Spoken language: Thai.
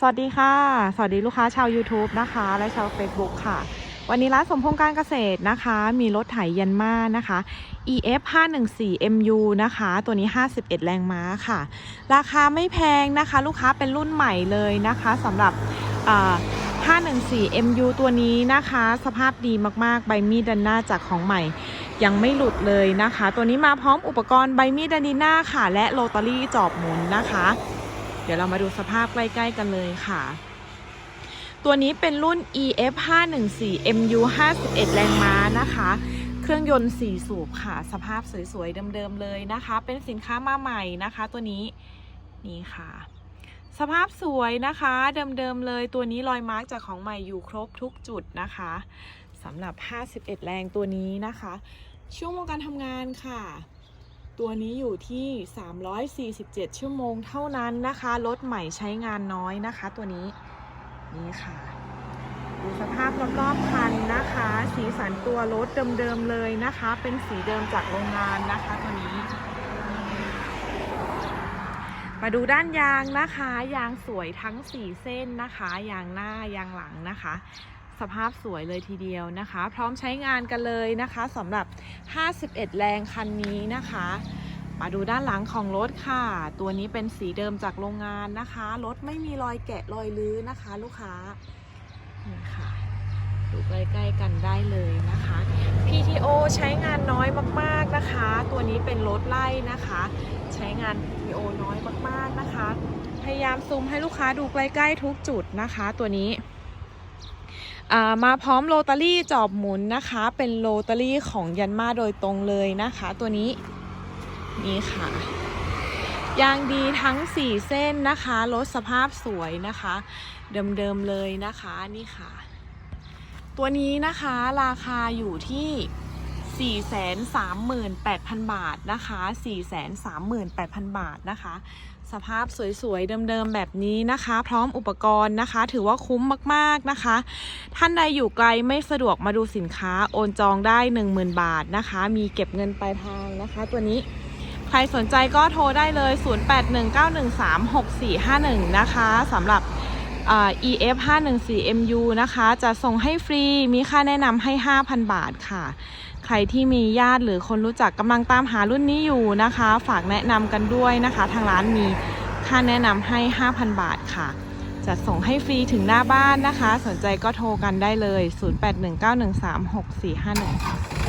สวัสดีค่ะ สวัสดีลูกค้าชาว YouTube นะคะ และชาว Facebook ค่ะ วันนี้ร้านสมพงษ์การเกษตรนะคะ มีรถไถยันมานะคะ EF 514 MU นะคะ ตัวนี้ 51 แรงม้าค่ะ ราคาไม่แพงนะคะ ลูกค้าเป็นรุ่นใหม่เลยนะคะสำหรับ514 MU ตัวนี้นะคะ สภาพดีมาก ๆ ใบมีดดันหน้าจากของใหม่ยังไม่หลุดเลยนะคะ ตัวนี้มาพร้อมอุปกรณ์ใบมีดดันดิน่าค่ะ และโรตารี่จอบหมุนนะคะ ดี๋ยวเรามาดูสภาพใกล้ๆกันเลยค่ะ ตัวนี้เป็นรุ่น EF 514 MU 51 แรงม้านะคะ เครื่องยนต์ 4 สูบค่ะ สภาพสวยๆ เดิมๆ เลยนะคะ เป็นสินค้ามาใหม่นะคะ ตัวนี้ นี่ค่ะ สภาพสวยนะคะ เดิมๆ เลย ตัวนี้รอยมาร์กจากของใหม่อยู่ครบทุกจุดนะคะสำหรับ 51 แรงตัวนี้นะคะ ช่วโมงการทำงานค่ะ ตัวนี้อยู่ที่ 347 ชั่วโมงเท่านั้นนะคะ รถใหม่ใช้งานน้อยนะคะ ตัวนี้ นี่ค่ะ ดูสภาพรอบๆคันนะคะ สีสันตัวรถเดิมๆเลยนะคะ เป็นสีเดิมจากโรงงานนะคะตัวนี้ มาดูด้านยางนะคะ ยางสวยทั้ง 4 เส้นนะคะ ยางหน้ายางหลังนะคะ สภาพสวยเลยทีเดียวนะคะ พร้อมใช้งานกันเลยนะคะสำหรับ 51 แรงคันนี้นะคะ มาดูด้านหลังของรถค่ะ ตัวนี้เป็นสีเดิมจากโรงงานนะคะ รถไม่มีรอยแกะรอยลื้อนะคะ ลูกค้านี่ค่ะดูใกล้ๆกันได้เลยนะคะ PTO ใช้งานน้อยมากๆนะคะ ตัวนี้เป็นรถไล่นะคะ ใช้งาน PTO น้อยมากๆนะคะ พยายามซูมให้ลูกค้าดูใกล้ๆทุกจุดนะคะ ตัวนี้ มาพร้อมโรตารี่จอบหมุนนะคะ เป็นโรตารี่ของยันมาโดยตรงเลยนะคะ ตัวนี้นี่ค่ะ ยางดีทั้ง 4 เส้นนะคะรถสภาพสวยนะคะ เดิมๆเลยนะคะนี่ค่ะ ตัวนี้นะคะราคาอยู่ที่438,000 บาทนะคะ 438,000 บาทนะคะ สภาพสวยๆ เดิมๆ แบบนี้นะคะ พร้อมอุปกรณ์นะคะ ถือว่าคุ้มมากๆนะคะ ท่านใดอยู่ไกลไม่สะดวกมาดูสินค้าโอนจองได้ 10,000 บาทนะคะ มีเก็บเงินปลายทางนะคะ ตัวนี้ใครสนใจก็โทรได้เลย 0819136451 นะคะสำหรับอ่า EF 514 MU นะคะ จะส่งให้ฟรีมีค่าแนะนำให้ 5,000 บาทค่ะ ใครที่มีญาติหรือคนรู้จักกำลังตามหารุ่นนี้อยู่นะคะ ฝากแนะนำกันด้วยนะคะ ทางร้านมีค่าแนะนำให้ 5,000 บาทค่ะจะส่งให้ฟรีถึงหน้าบ้านนะคะ สนใจก็โทรกันได้เลย 0819136451ค่ะ